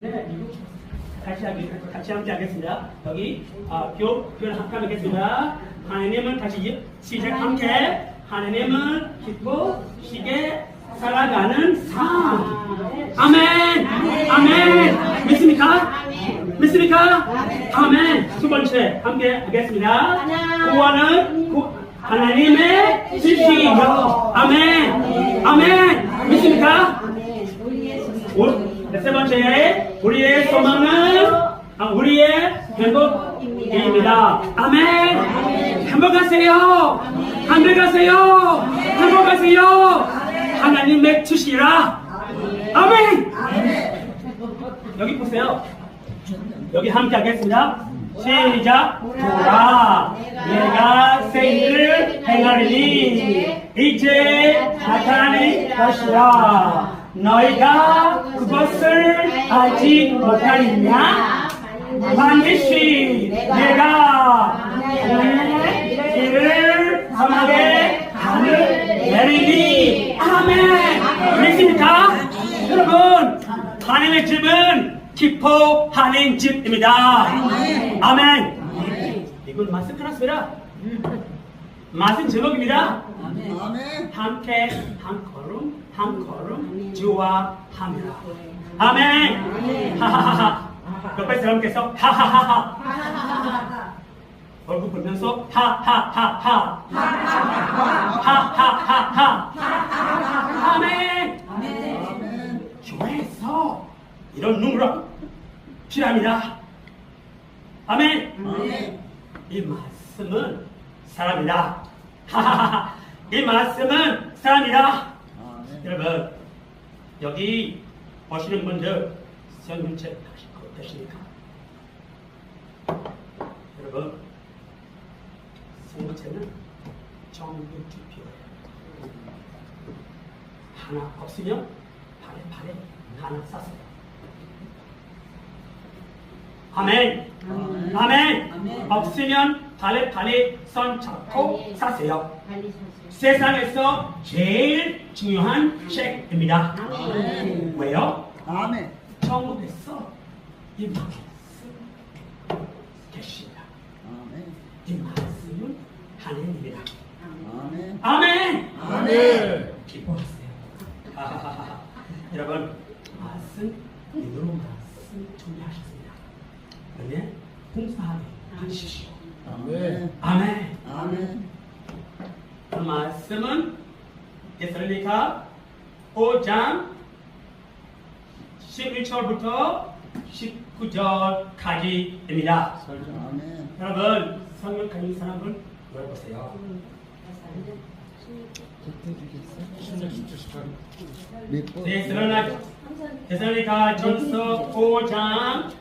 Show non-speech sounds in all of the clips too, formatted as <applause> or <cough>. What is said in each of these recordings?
네, 같이 하기, 같이 함께 하겠습니다. 여기, 아, 교, 교를 함께 하겠습니다. 하나님은 다시 시작 함께. 하나님은 기쁘 시게 살아가는 삶. 아멘! 아멘! 믿습니까? 믿습니까? 아멘! 두 번째, 함께 하겠습니다. 구원은 구- 하나님의 지식이요. 아멘! 아멘! 믿습니까? 우- 네, 세 번째, 우리의 소망은 아, 우리의 행복입니다. 아멘. 행복하세요. 행복하세요. 행복하세요. 하나님의 뜻이라. 아멘. 여기 보세요. 여기 함께 하겠습니다. 시작. 보라, 내가 새 일을 행하리니 이제 나타낼 것이라. 너희가 그것을 알지 못하느냐? 반드시 내가 길을 선하게 하늘 내리니 아멘. 믿습니까? 여러분 하나님의 집은 기뻐하는 집입니다. 아멘. 이건 마스크라스입니다. 맛은 제목입니다. 아멘. 함께 한 걸음 한 걸음 주와 함이라. 아멘. 하하하하. 옆에 사람께서 하하하하. 얼굴 보면서 하하하하. 하하하하. 아멘. 교회에서 이런 눈으로 필요합니다. 아멘. 이 말씀은 사람이다. 하하하하. 이 말씀은 사람이다. 여러분 여기 보시는 분들 성경책 어떠십니까? 여러분 성경책은 정규 투표예요. 하나 없으면 발에 발에 하나 쌌어요. 아멘. 아멘. 아멘. 아멘. 없으면 발에 발에 손 잡고 사세요. 세상에서 제일 중요한 책입니다. 아멘. 왜요? 아멘. 천국에서 이 말씀 계십니다. 아멘. 이 말씀은 하나님입니다. 아멘. 아멘! 아멘. 기뻐하세요. 여러분, 말씀, 믿음으로 말씀 준비하셨습니다. 그러면 공사하게 하십시오. 아멘. 아멘. 아멘. 그 말씀은 데살로니가 5장 11절부터 19절까지입니다. 아멘. 여러분 성경 가진 사람을 열어보세요. 데살로니가 전서 5장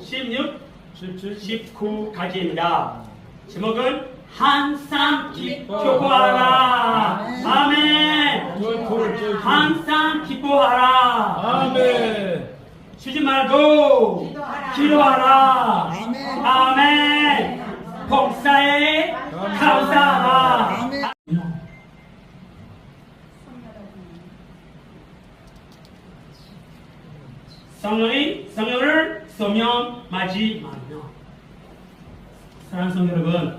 16, 19까지입니다. 제목은 항상 기뻐하라. 아멘. 항상 기뻐하라. 아멘. 쉬지 말고 기도하라. 아멘. 복사에 감사하라. 성령이 성령을 소명하지 말며 사랑하는 성도 여러분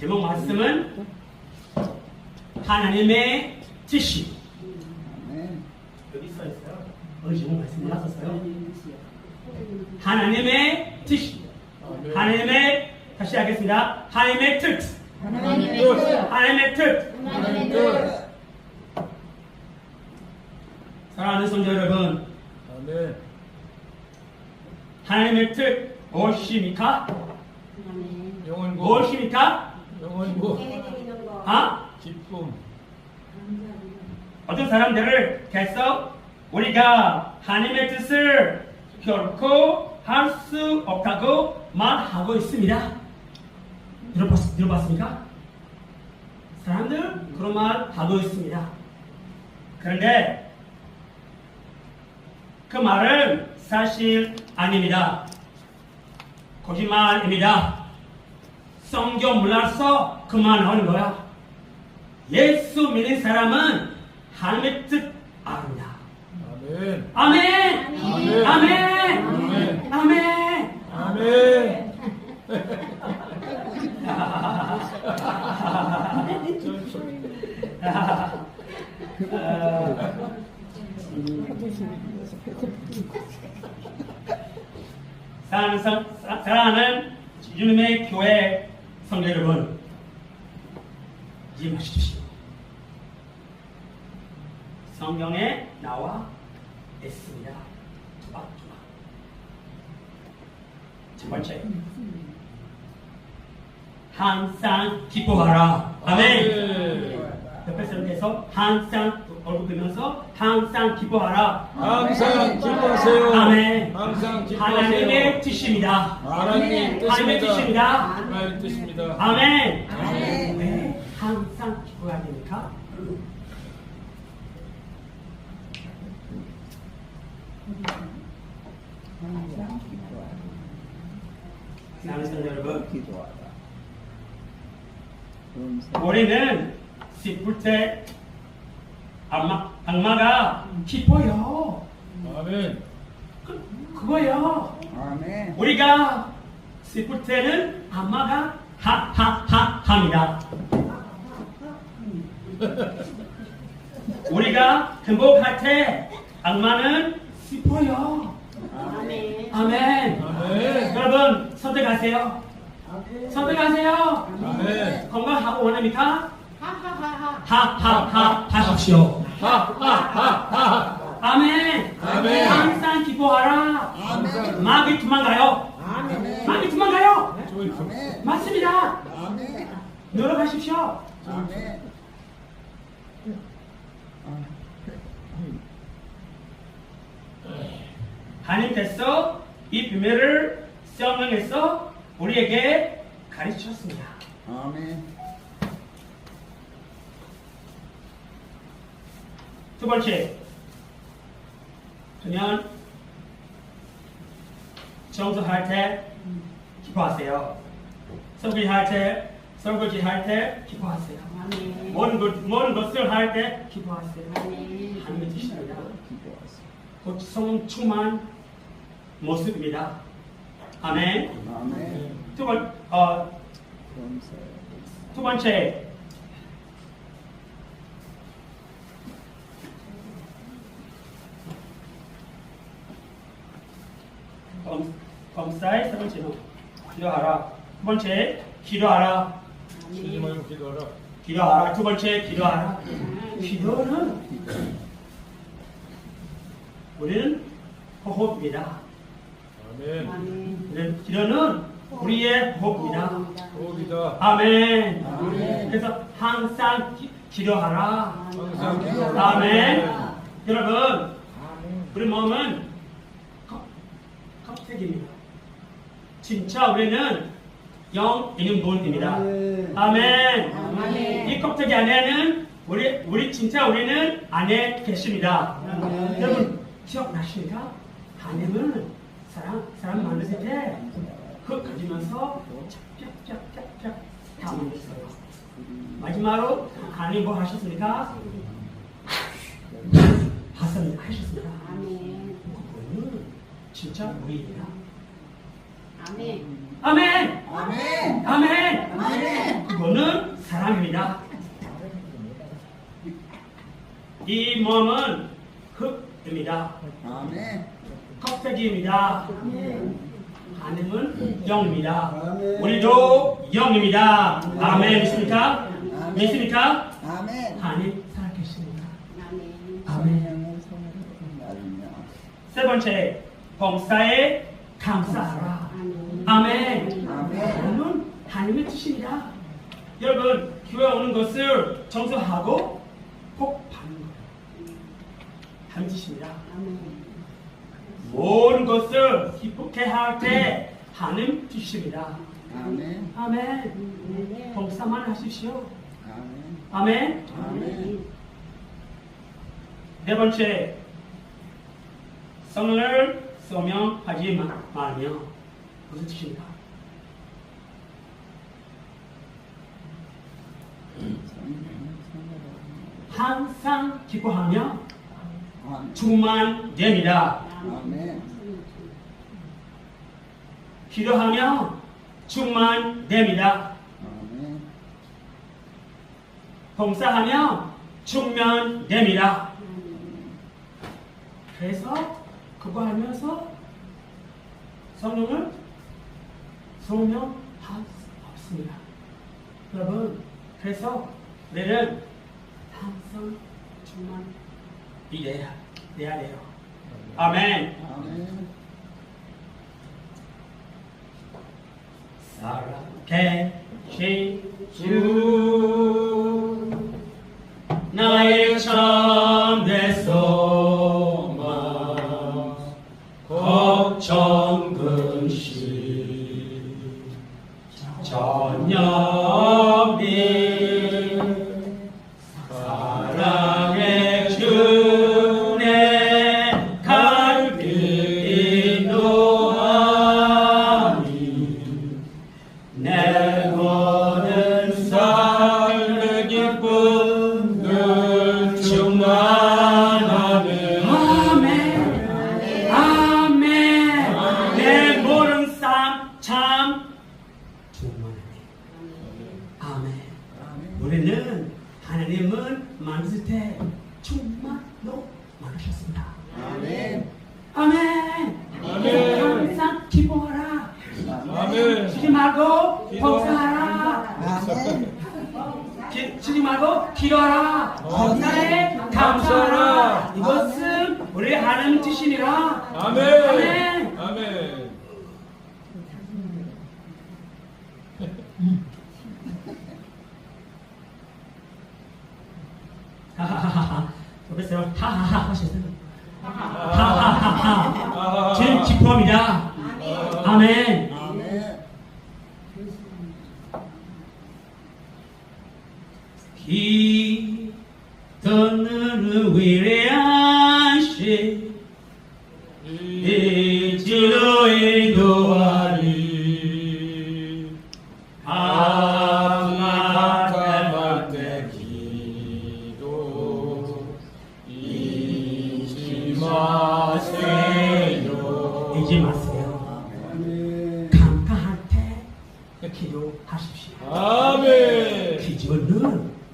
제목 말씀은 하나님의 뜻이 아멘. 여기 써 있어요. 어느 제목 말씀 나왔었어요. 하나님의 뜻이 하나님의 다시 하겠습니다. 하나님의 뜻 하나님의 뜻. 하나님의 뜻 하나님의 뜻. 사랑하는 성도 여러분 아멘. 하나님의 뜻 무엇입니까? 아멘. 영원고. 무엇입니까? 영원고. 아? 기쁨. 어떤 사람들을 계속 우리가 하나님의 뜻을 결코 할 수 없다고 말하고 있습니다. 들어봤, 들어봤습니까? 사람들 그런 말 하고 있습니다. 그런데 그 말은 사실 아닙니다. 거짓말입니다. 성경 몰라서 그만하는 거야. 예수 믿는 사람은 하나님의 뜻 압니다. 아멘. 아멘. 아멘. 아멘. 아멘. 아멘. 아멘. <laughs> <laughs> 사랑하는, 성, 사- 사랑하는 주님의 교회 성도 여러분, 이해하십시오. 성경에 나와 있습니다. 조박조박. 첫 번째, 항상 기뻐하라. 아멘. 옆에 사람께서 항상 얼굴 보면서 항상 기뻐하라. 항상 기뻐하세요. 아멘. 항상 기뻐하세요. 뜻입니다. 하나님의 하나님의 뜻입니다. 뜻입니다. 하나님의 뜻입니다. 아멘. 아멘. 왜 항상 기뻐해야 기도하라. 사랑하는 여러분, 기도하라. 슬플 때 악마, 악마가 기뻐요. 아멘. 그, 그거요. 아멘. 우리가 슬플 때는 악마가 하하하 합니다. <laughs> 우리가 행복할 때 악마는 슬퍼요. 아멘. 아멘. 아멘. 여러분 선택하세요. 선택하세요. 아멘. 건강하고 원합니까? 하하하하. 하하하 하십시오. 하하하하. 아멘. 아멘. 항상 기뻐하라. 아멘. 마귀 도망가요. 아멘. 마귀 도망가요. 아멘. 맞습니다. 아멘. 노력하십시오. 아멘. 하나님께서 이 비밀을 성령에서 우리에게 가르치셨습니다. 아멘. 두 번째, 그냥 청소할 때 기뻐하세요. 설거지할 때, 설거지할 때 기뻐하세요. 아멘. 모든 것, 모든 것을 할 때 기뻐하세요. 아멘. 하나님의 뜻입니다. 기도하세요. 곧 성령 충만 모습입니다. 아멘. 아멘. 두 번, 어. 두 번째, 검사의 세 번째는 기도하라. 두 번째, 기도하라. 쉬지 말고 기도하라. 기도하라. 두 번째, 기도하라. 기도는 우리는 호흡입니다. 아멘. 아멘. 우리는 기도는 우리의 호흡입니다. 호흡이다. 아멘. 아멘. 그래서 항상 기, 기도하라. 항상 아멘. 기도하라. 아멘. 여러분, 우리 몸은 껍- 껍데기입니다. 진짜 우리는 영 있는 분입니다. 아멘. 아멘. 이 껍데기 안에는 우리 우리 진짜 우리는 안에 계십니다. 아멘. 여러분 기억나십니까? 하나님은 사람 사람 만드실 때그 가지면서 쫙쫙쫙쫙 다 만들었어요. 마지막으로 하나님 뭐 하셨습니까? <laughs> 하셨습니다. 하셨습니다. 아멘. 그거는 진짜 우리입니다. 아멘. 아멘. 아멘. 아멘. 아멘. 그거는 사랑입니다. 이 몸은 흙입니다. 아멘. 껍데기입니다. 하나님은 영입니다. 아멘. 우리도 영입니다. 아멘. 믿습니까? 아멘. 믿습니까? 아멘. 하나님 살아계십니다. 아멘. 아멘. 세 번째, 범사에 감사하라. 아멘. 여러분, 하나님의 뜻입니다. 여러분, 교회 오는 것을 정서하고 꼭 받는 거예요. 하나님 뜻입니다. 모든 것을 기쁘게 할 때 하나님 뜻입니다. 아멘. 아멘. 봉사만 하십시오. 아멘. 아멘. 아멘. 네 번째, 성령을 소명하지 마- 말며 무슨 성령으로 항상 기뻐하며 아멘. 충만 됩니다. 아멘. 기도하며 충만 됩니다. 아멘. 봉사하며 충만됩니다. 그래서 그거 하면서 성령을 소명할 수 없습니다. 여러분, 그래서 우리는 항상 충만 이래야 돼야 돼요. 아멘. 아멘. 살아계신 주 나의 참 전념 만드실 때 충만로 만드셨습니다 아멘. 아멘 아멘. 항상 기뻐하라 아멘. 쉬지 말고 기도. 봉사하라 아멘. 기- 쉬지 말고 기도하라 감사해 감사하라 이것은 우리 하나님 뜻이니라 아멘. 아멘. 하하하하 하하하 하셨어요 아하. 하하하하 제일 기뻐합니다 아멘. 기도는 위대하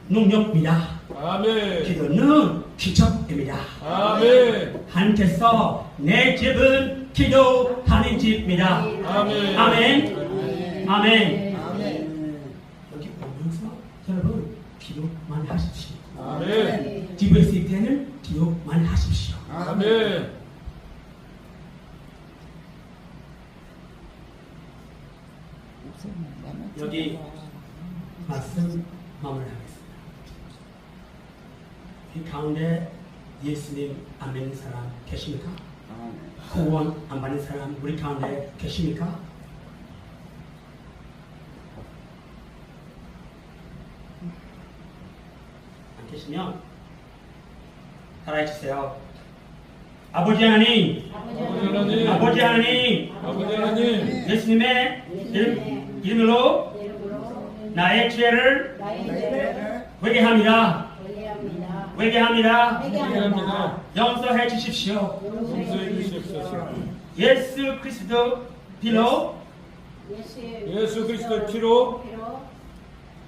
능력입니다 아멘. 기도는 기적입니다 아멘. 하나님께서 내 집은 기도하는 집입니다 아멘. 아멘 아멘. 여기 오면서 여러분 기도 많이 하십시오 아멘. 집에 있을 때는 기도 많이 하십시오 아멘. 여기 말씀 마무리하겠습니다 이 가운데 예수님 안 믿는 사람 계십니까? 아멘. 구원 안 받는 사람 우리 가운데 계십니까? 안 계시면 따라해 주세요. 아버지 하나님, 아버지 하나님. 아버지 하나님. 예수님의 이름, 이름으로 나의. 죄를 회개합니다. 회개합니다. 회개합니다. 용서해 주십시오. 용서해 주시옵소서. 예수 그리스도 피로 예수 그리스도의 피로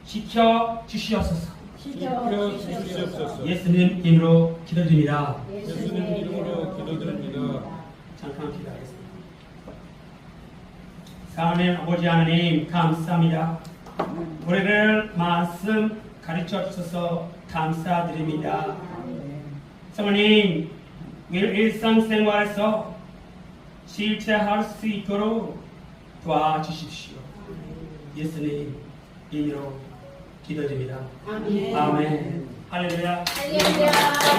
지켜 주시옵소서. 지켜 주시옵소서. 예수님 이름으로 기도드립니다. 예수님 이름으로 기도드립니다. 잠깐 기도하겠습니다. 사랑하는 아버지 하나님 감사합니다. 우리를 말씀 가르쳐 주셔서 감사드립니다. 성모님 일상생활에서 실체할 수 있도록 도와주십시오. 예수님 이름으로 기도드립니다. 아멘. 아멘. 할렐루야. 할렐루야.